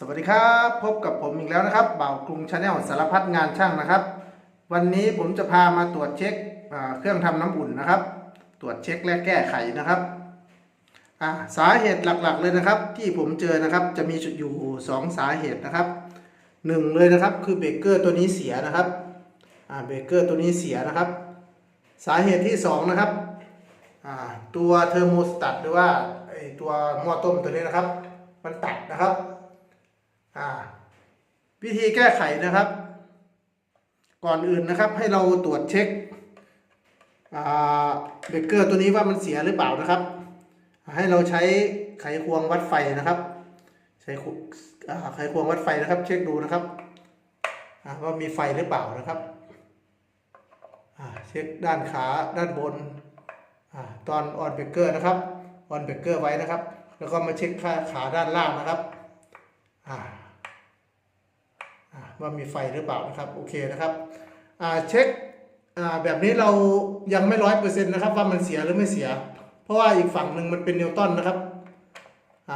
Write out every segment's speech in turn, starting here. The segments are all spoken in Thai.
สวัสดีครับ พบกับผมอีกแล้วนะครับเบ่าวกรุงชาแนลสารพัดงานช่างนะครับ วันนี้ผมจะพามาตรวจเช็คเครื่องทำน้ำอุ่นนะครับ ตรวจเช็คและแก้ไขนะครับสาเหตุหลักๆเลยนะครับ ที่ผมเจอนะครับจะมีอยู่ 2 สาเหตุนะครับหนึ่งเลยนะครับคือเบรกเกอร์ตัวนี้เสียนะครับเบรกเกอร์ตัวนี้เสียนะครับ สาเหตุที่สองนะครับตัวเทอร์โมสตัตหรือว่าตัวหม้อต้มตัวนี้นะครับ มันตัดนะครับ วิธีแก้ไขนะครับ ก่อนอื่นนะครับให้เราตรวจเช็คเบรกเกอร์ตัวนี้ว่ามันเสียหรือเปล่านะครับ ให้เราใช้ไขควงวัดไฟนะครับ ใช้ไขควงวัดไฟนะครับ เช็คดูนะครับว่ามีไฟหรือเปล่านะครับเช็คด้านขาด้านบนอตอนออนเบรกเกอร์นะครับออนเบรกเกอร์ไว้นะครับ แล้วก็มาเช็คขาขาด้านล่างนะครับอ่า ว่ามีไฟหรือเปล่านะครับโอเคนะครับเช็คแบบนี้เรายังไม่ร้อยเปอร์เซ็นต์นะครับว่ามันเสียหรือไม่เสีย เพราะว่าอีกฝั่งหนึ่งมันเป็นนิวตันนะครับ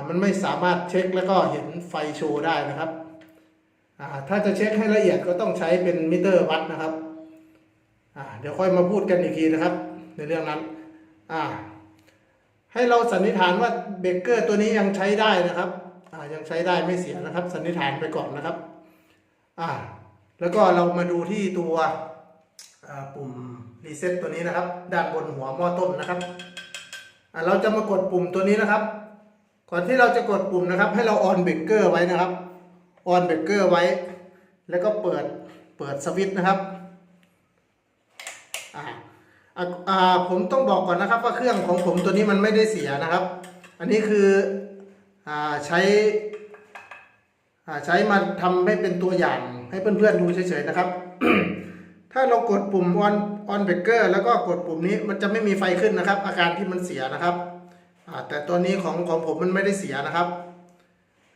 มันไม่สามารถเช็คแล้วก็เห็นไฟโชว์ได้นะครับถ้าจะเช็คให้ละเอียดก็ต้องใช้เป็นมิเตอร์วัดนะครับเดี๋ยวค่อยมาพูดกันอีกทีนะครับ ในเรื่องนั้นให้เราสันนิษฐานว่าเบเกอร์ตัวนี้ยังใช้ได้นะครับยังใช้ได้ไม่เสียนะครับ สันนิษฐานไปก่อนนะครับ อ่าแล้วก็เรามาดูที่ตัวปุ่มรีเซ็ตตัวนี้นะครับ ด้านบนหัวหม้อต้มนะครับอ่าเราจะมากดปุ่มตัวนี้นะครับ ก่อนที่เราจะกดปุ่มนะครับ ให้เราออนเบรกเกอร์ไว้นะครับออนเบรกเกอร์ไว้ แล้วก็เปิดเปิดสวิตช์นะครับอ่าอ่าผมต้องบอกก่อนนะครับว่าเครื่องของผมตัวนี้มันไม่ได้เสียนะครับ อันนี้คืออ่าใช้ ใช้มาทำให้เป็นตัวอย่างให้เพื่อนๆดูเฉยๆนะครับ ถ้าเรากดปุ่ม on on breaker แล้วก็กดปุ่มนี้มันจะไม่มีไฟขึ้นนะครับ อาการที่มันเสียนะครับแต่ตัวนี้ของของผมมันไม่ได้เสียนะครับ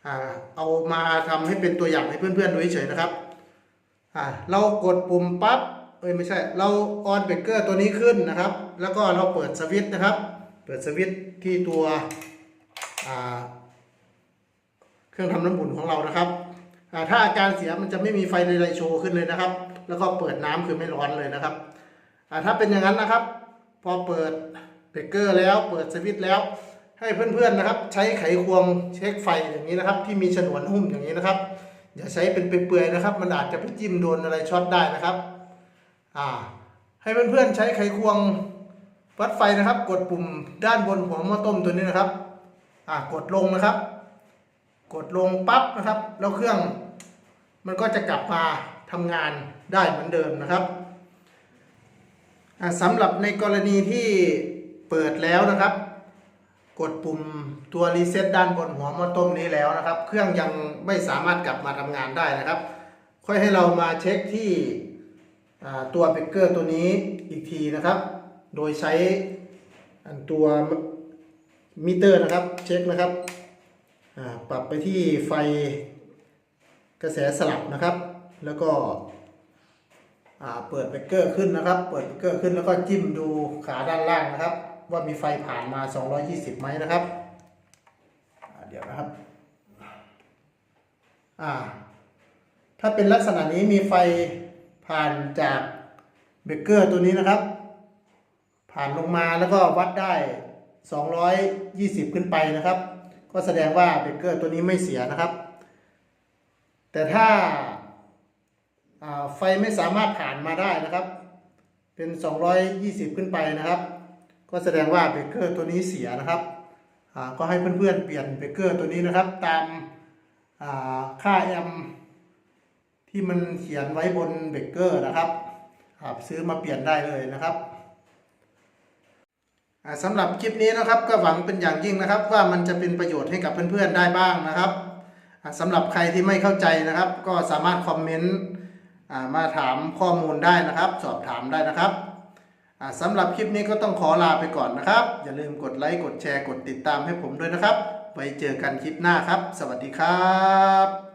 อเอามาทำให้เป็นตัวอย่างให้เพื่อนๆดูเฉยๆนะครับเรากดปุ่มปั๊บเอ้ยไม่ใช่ เราออนเบรกเกอร์ตัวนี้ขึ้นนะครับ แล้วก็เราเปิดสวิตช์นะครับ เปิดสวิตช์ที่ตัวอ่า เครื่องทำน้ำอุ่นของเรานะครับถ้าอาการเสียมันจะไม่มีไฟใดๆโชว์ขึ้นเลยนะครับ แล้วก็เปิดน้ำคือไม่ร้อนเลยนะครับถ้าเป็นอย่างนั้นนะครับ พอเปิดเบรกเกอร์แล้ว เปิดสวิตช์แล้ว ให้เพื่อนๆนะครับ ใช้ไขควงเช็คไฟอย่างนี้นะครับ ที่มีฉนวนหุ้มอย่างนี้นะครับ อย่าใช้เป็นเปื่อยๆนะครับ มันอาจจะไปจิ้มโดนอะไรช็อตได้นะครับอ่าให้เพื่อนๆใช้ไขควงวัดไฟนะครับ กดปุ่มด้านบนหัวหม้อต้มตัวนี้นะครับ อ่ากดลงนะครับ กดลงปั๊บนะครับแล้วเครื่องมันก็จะกลับมาทำงานได้เหมือนเดิมนะครับอ่าสำหรับในกรณีที่เปิดแล้วนะครับ กดปุ่มตัวรีเซ็ตด้านบนหัวหม้อต้มนี้แล้วนะครับ เครื่องยังไม่สามารถกลับมาทำงานได้นะครับ ค่อยให้เรามาเช็คที่ตัวเบรกเกอร์ตัวนี้อีกทีนะครับ โดยใช้อันตัวมิเตอร์นะครับเช็คนะครับ ปรับไปที่ไฟกระแสสลับนะครับ แล้วก็อ่าเปิดเบรกเกอร์ขึ้นนะครับ เปิดเบรกเกอร์ขึ้นแล้วก็จิ้มดูขาด้านล่างนะครับ ว่ามีไฟผ่านมา 220ไหมนะครับ เดี๋ยวนะครับอ่าถ้าเป็นลักษณะนี้มีไฟผ่านจากเบรกเกอร์ตัวนี้นะครับ ผ่านลงมาแล้วก็วัดได้ 220 ขึ้นไปนะครับ ก็แสดงว่าเบรกเกอร์ตัวนี้ไม่เสียนะครับ แต่ถ้าาไฟไม่สามารถผ่านมาได้นะครับ เป็น 220 ขึ้นไปนะครับ ก็แสดงว่าเบรกเกอร์ตัวนี้เสียนะครับก็ให้เพื่อนๆเปลี่ยนเบรกเกอร์ตัวนี้นะครับ ตามาค่าแอมที่มันเขียนไว้บนเบรกเกอร์นะครับซื้อมาเปลี่ยนได้เลยนะครับ สำหรับคลิปนี้นะครับก็หวังเป็นอย่างยิ่งนะครับ ว่ามันจะเป็นประโยชน์ให้กับเพื่อนๆได้บ้างนะครับสำหรับใครที่ไม่เข้าใจนะครับ ก็สามารถคอมเมนต์มาถามข้อมูลได้นะครับ สอบถามได้นะครับสำหรับคลิปนี้ก็ต้องขอลาไปก่อนนะครับ อย่าลืมกดไลค์กดแชร์กดติดตามให้ผมด้วยนะครับ ไว้เจอกันคลิปหน้าครับ สวัสดีครับ